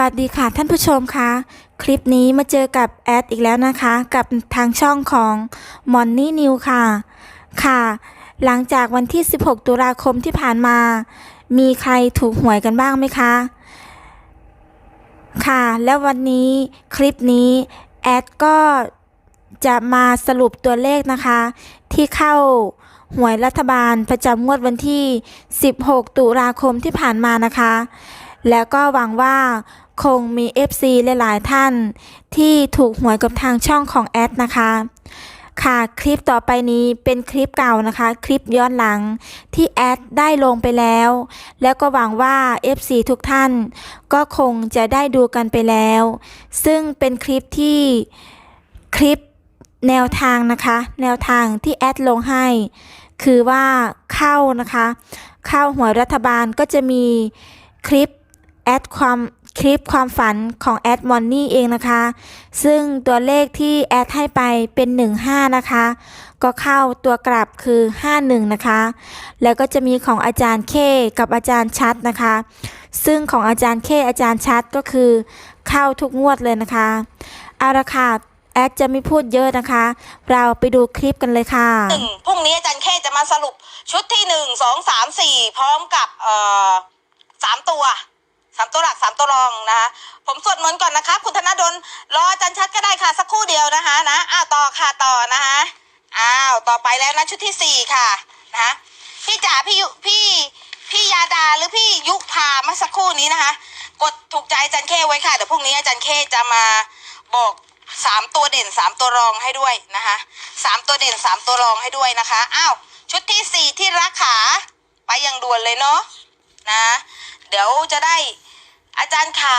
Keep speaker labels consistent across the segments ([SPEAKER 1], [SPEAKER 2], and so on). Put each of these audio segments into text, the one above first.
[SPEAKER 1] วัสดีค่ะท่านผู้ชมคะคลิปนี้มาเจอกับแอดอีกแล้วนะคะ กับทางช่องของมอนนี่นิวค่ะค่ะ หลังจากวันที่ 16 ตุลาคมที่ผ่านมา มีใครถูกหวยกันบ้างไหมคะ ค่ะ แล้ววันนี้คลิปนี้ แอดก็จะมาสรุปตัวเลขนะคะ ที่เข้าหวยรัฐบาลประจำงวดวันที่ 16 ตุลาคมที่ผ่านมานะคะแล้วก็หวังว่า คงมี FC หลาย ๆ ท่าน ที่ถูกหวยกับทางช่องของแอดนะคะ ค่ะคลิปต่อไปนี้เป็นคลิปเก่านะคะ คลิปย้อนหลังที่แอดได้ลงไปแล้ว แล้วก็หวังว่า FC ทุกท่าน ก็คงจะได้ดูกันไปแล้ว ซึ่งเป็นคลิปที่คลิปแนวทางนะคะ แนวทางที่แอดลงให้ คือว่าเข้านะคะ เข้าหวยรัฐบาลก็จะมีคลิปแอดความ คลิปความฝันของแอดมอนนี่เองนะคะ ซึ่งตัวเลขที่แอดให้ไปเป็น 15 นะคะ ก็เข้าตัวกลับคือ 51 นะคะ แล้วก็จะมีของอาจารย์เคกับอาจารย์ชัดนะคะ ซึ่งของอาจารย์เคอาจารย์ชัดก็คือ เข้าทุกงวดเลยนะคะเอาละค่ะแอดจะไม่พูดเยอะนะคะ เราไปดูคลิปกันเลยค่ะ
[SPEAKER 2] หนึ่งพรุ่งนี้อาจารย์เคจะมาสรุปชุดที่หนึ่งสองสามสี่พร้อมกับเอ่อสามตัว สามตัวหลักสามตัวรองนะคะผมสวดมนต์ก่อนนะคะ คุณธนดลรออาจารย์ชัดก็ได้ค่ะ สักครู่เดียวนะคะนะอ้าวต่อค่ะต่อนะคะอ้าวต่อไปแล้วนะชุดที่สี่ค่ะนะคะพี่จ๋าพี่ยุพี่พี่ยาดาหรือพี่ยุพาเมื่อสักครู่นี้นะคะ กดถูกใจอาจารย์เคไว้ค่ะเดี๋ยวพรุ่งนี้อาจารย์เคจะมาบอกสามตัวเด่นสามตัวรองให้ด้วยนะคะสามตัวเด่นสามตัวรองให้ด้วยนะคะอ้าวชุดที่สี่ที่รักขาไปอย่างด่วนเลยเนาะนะ เดี๋ยวจะได้ อาจารย์ขา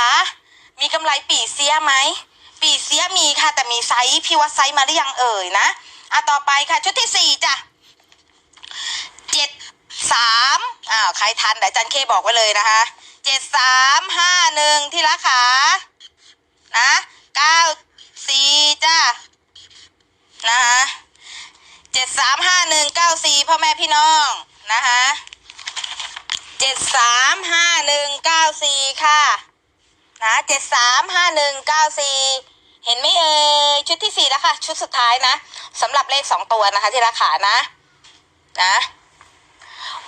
[SPEAKER 2] มีกำไรปีเสียไหมปีเสียมีค่ะ แต่มีไซส์พี่วัดไซส์มาหรือยังเอ่ยนะอะต่อไปค่ะ ชุดที่สี่จ้ะเจ็ดสามอ้าวใครทันเดี๋ยวอาจารย์เคบอกไว้เลยนะคะเจ็ดสามห้าหนึ่งที่รักขานะเก้าสี่จ้านะคะเจ็ดสามห้าหนึ่งเก้าสี่พ่อแม่พี่น้องนะคะ เจ็ดสามห้าหนึ่งเก้าสี่ค่ะนะเจ็ดสามห้าหนึ่งเก้าสี่เห็นไหมเอ่ยชุดที่สี่แล้วค่ะ ชุดสุดท้ายนะสำหรับเลขสองตัวนะคะ ที่ราคานะนะ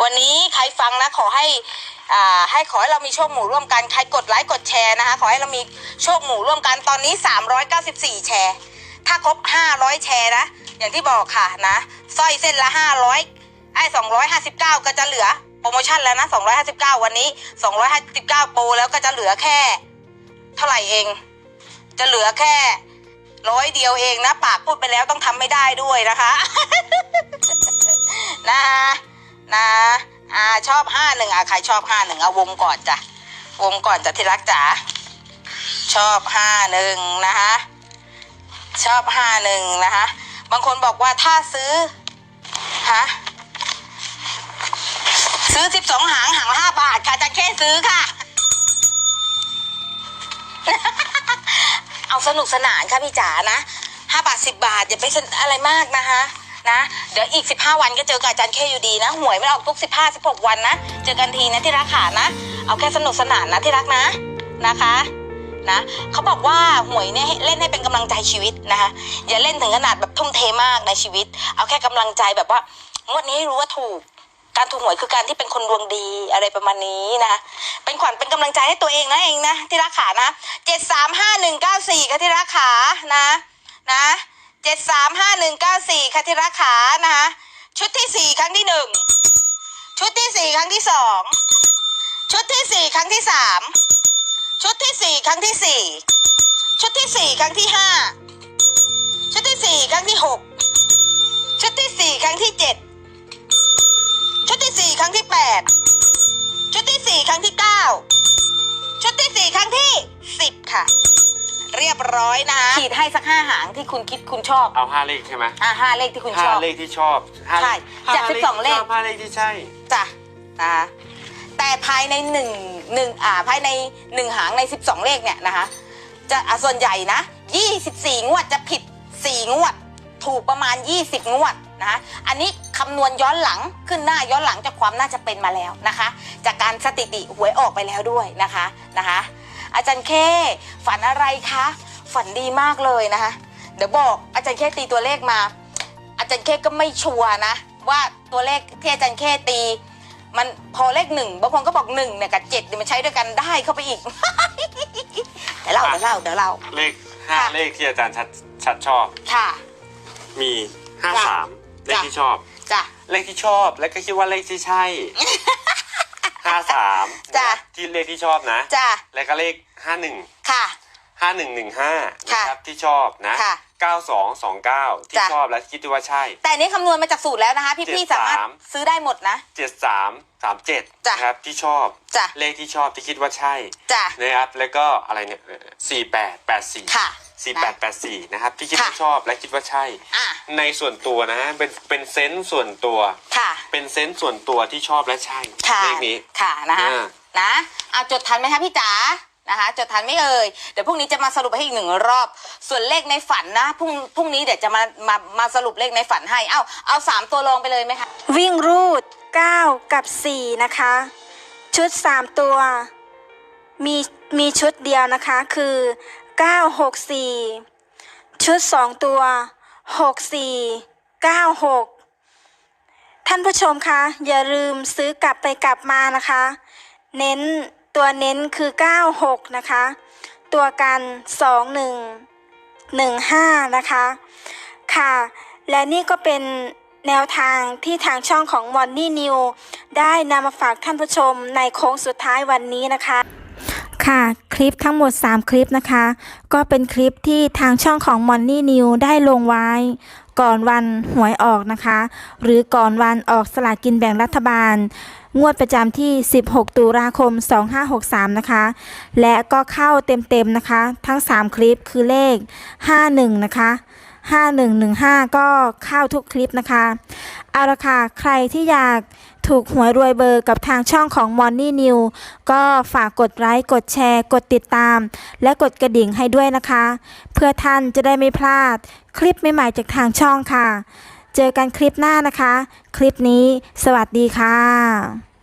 [SPEAKER 2] วันนี้ใครฟังนะขอให้อ่าให้ขอให้เรามีโชคหมู่ร่วมกันใครกดไลค์กดแชร์นะคะ ขอให้เรามีโชคหมู่ร่วมกันตอนนี้ 394 แชร์ ถ้าครบ 500 แชร์นะ อย่างที่บอกค่ะนะสร้อยเส้นละ 500 ไอ้ 259 ก็จะเหลือ รโมชั่นแล้วนะ 259 วันนี้ 259 โปรแล้วก็จะเหลือแค่ เท่าไหร่เอง จะเหลือแค่ร้อยเดียวเองนะ ปากพูดไปแล้วต้องทำไม่ได้ด้วยนะคะ นะนะอ่าชอบห้าหนึ่งอะใครชอบห้าหนึ่งเอาวงก่อนจ้ะวงก่อนจ้ะที่รักจ๋าชอบห้าหนึ่งนะคะชอบห้าหนึ่งนะคะ บางคนบอกว่าถ้าซื้อฮะ ซื้อสิบสองหางหางห้าบาทค่ะจะแค่ซื้อค่ะ เอาสนุกสนานค่ะพี่จ๋านะห้าบาทสิบาทอย่าไปอะไรมากนะคะนะเดี๋ยวอีกสิบห้าวันก็เจอกับอาจารย์เคอยู่ดีนะ หวยไม่ออกทุกสิบห้าสิบหกวันนะ เจอกันทีนะที่รักขานะ เอาแค่สนุกสนานนะที่รักนะนะคะนะเขาบอกว่าหวยเนี่ยเล่นให้เป็นกำลังใจชีวิตนะคะอย่าเล่นถึงขนาดแบบทุ่มเทมากในชีวิต เอาแค่กำลังใจแบบว่างวดนี้ให้รู้ว่าถูก การถูกหวยคือการที่เป็นคนดวงดีอะไรประมาณนี้นะเป็นขวัญเป็นกำลังใจให้ตัวเองนะเองนะที่รักขานะเจ็ดสามห้าหนึ่งเก้าสี่ค่ะที่รักขานะนะเจ็ดสามห้าหนึ่งเก้าสี่ค่ะที่รักขานะคะชุดที่สี่ครั้งที่หนึ่งชุดที่สี่ครั้งที่สองชุดที่สี่ครั้งที่สามชุดที่สี่ครั้งที่สี่ชุดที่สี่ครั้งที่ห้าชุดที่สี่ครั้งที่หกชุดที่สี่ครั้งที่เจ็ด สี่ครั้งที่แปดชุดที่สี่ครั้งที่เก้าชุดที่สี่ครั้งที่สิบค่ะ เรียบร้อยนะคะขีดให้สักห้าหางที่คุณคิดคุณชอบ
[SPEAKER 3] เอาห้าเลขใช่ไหม
[SPEAKER 2] อ่าห้าเลขที่คุณช
[SPEAKER 3] ห้า
[SPEAKER 2] อบ
[SPEAKER 3] เลขที่ชอบห้า
[SPEAKER 2] ใช่
[SPEAKER 3] ห้
[SPEAKER 2] จาก
[SPEAKER 3] เลข
[SPEAKER 2] 12เลข
[SPEAKER 3] ที่ชอบห้าเลขที่ใช่
[SPEAKER 2] จ้ะนะคะแต่ภายในหนึ่งหนึ่งอ่าภายในหนึ่งหางในสิบสองเลขเนี่ยนะคะ จะอะส่วนใหญ่นะยี่สิบสี่งวดจะผิดสี่งวด ถูกประมาณยี่สิบงวดนะคะอันนี้ คำนวณย้อนหลังขึ้นหน้าย้อนหลังจากความน่าจะเป็นมาแล้วนะคะ จากการสถิติหวยออกไปแล้วด้วยนะคะนะคะ อาจารย์เคฝันอะไรคะฝันดีมากเลยนะคะ เดี๋ยวบอกอาจารย์เคตีตัวเลขมา อาจารย์เคก็ไม่ชัวร์นะ ว่าตัวเลขที่อาจารย์เคตีมันพอเลขหนึ่งบางคนก็บอกหนึ่งเนี่ยกับเจ็ดเนี่ยมันใช้ด้วยกันได้เข้าไปอีกเดี๋ยวเล่าเดี๋ยวเล่าเดี๋ยวเล่า
[SPEAKER 3] เลขห้า
[SPEAKER 2] ค่ะ
[SPEAKER 3] เลขที่อาจารย์ชัดชัดชอบ
[SPEAKER 2] ค่ะ
[SPEAKER 3] มีห้า
[SPEAKER 2] จ้ะ
[SPEAKER 3] สามเลข
[SPEAKER 2] จ้ะ
[SPEAKER 3] ที่ชอบ
[SPEAKER 2] จ้ะ
[SPEAKER 3] เลขที่ชอบและก็คิดว่าเลขที่ใช่ ห้าสาม
[SPEAKER 2] จ้ะ
[SPEAKER 3] ที่เลขที่ชอบนะ
[SPEAKER 2] จ้ะ
[SPEAKER 3] แล้วก็เลขห้าหนึ่ง
[SPEAKER 2] ค่ะ
[SPEAKER 3] ห้าหนึ่งหนึ่งห้า
[SPEAKER 2] ค่ะ
[SPEAKER 3] นะครับที่ชอบนะ
[SPEAKER 2] ค่ะ
[SPEAKER 3] เก้าสองสองเก้าที่
[SPEAKER 2] จ้ะ
[SPEAKER 3] ชอบและคิดว่าใช่
[SPEAKER 2] แต่อันนี้คำนวณมาจากสูตรแล้วนะคะ พี่
[SPEAKER 3] เจ็
[SPEAKER 2] พี่
[SPEAKER 3] ด
[SPEAKER 2] สามารถ
[SPEAKER 3] สาม
[SPEAKER 2] ซื้อได้หมดนะ
[SPEAKER 3] เจ็ดสามสามเจ็ด
[SPEAKER 2] จ้ะ
[SPEAKER 3] นะครับที่ชอบ
[SPEAKER 2] จ้ะ
[SPEAKER 3] เลขที่ชอบที่คิดว่าใช่
[SPEAKER 2] จ้ะ
[SPEAKER 3] นะครับแล้วก็อะไรเนี่ยสี่แปดแปดสี่
[SPEAKER 2] ค่ะ
[SPEAKER 3] สี่แปดแปดสี่นะครับที่คิด
[SPEAKER 2] ค่ะ
[SPEAKER 3] ว่าชอบและคิดว่าใช่
[SPEAKER 2] อะ
[SPEAKER 3] ในส่วนตัวนะเป็นเป็นเซนส์ส่วนตัว
[SPEAKER 2] ค่ะ
[SPEAKER 3] เป็นเซนส์ส่วนตัวที่ชอบและใช่
[SPEAKER 2] ค่ะ
[SPEAKER 3] เลขนี้
[SPEAKER 2] ค่ะนะคะ
[SPEAKER 3] อ่า
[SPEAKER 2] นะเอาจดทันไหมคะพี่จ๋านะคะจดทันไหม่เอ่ยเดี๋ยวพรุ่งนี้จะมาสรุปให้อีกหนึ่งรอบ ส่วนเลขในฝันนะพรุ่งพรุ่งนี้เดี๋ยวจะมามามาสรุปเลขในฝันให้ เอ้าเอาสามตัวลองไปเลยไหมคะ
[SPEAKER 1] วิ่งรูด 9 กับ 4 นะคะ ชุด 3 ตัว มีมีชุดเดียวนะคะ คือ 9 6 4 ชุด 2 ตัว 6 4 9 6 ท่านผู้ชมคะ อย่าลืมซื้อกลับไปกลับมานะคะ เน้นตัวเน้นคือ 96 นะคะ ตัวกัน 21 15 นะคะ ค่ะ และนี่ก็เป็นแนวทางที่ทางช่องของมอนนี่นิวได้นำมาฝากท่านผู้ชมในโค้งสุดท้ายวันนี้นะคะ ค่ะ คลิปทั้งหมด 3 คลิปนะคะ ก็เป็นคลิปที่ทางช่องของมอนนี่นิวได้ลงไว้ ก่อนวันหวยออกนะคะ หรือก่อนวันออกสลากกินแบ่งรัฐบาล งวดประจำที่ 16 ตุลาคม 2563 นะคะ และก็เข้าเต็มๆนะคะ ทั้ง 3 คลิปคือเลข 51 นะคะ 5115 ก็เข้าทุกคลิปนะคะ เอาละค่ะ ใครที่อยากถูกหวยรวยเบอร์กับทางช่องของ Money New ก็ฝากกดไลค์กดแชร์ กดติดตาม และกดกระดิ่งให้ด้วยนะคะ เพื่อท่านจะได้ไม่พลาด คลิปใหม่ๆจากทางช่องค่ะ เจอกันคลิปหน้านะคะ คลิปนี้ สวัสดีค่ะ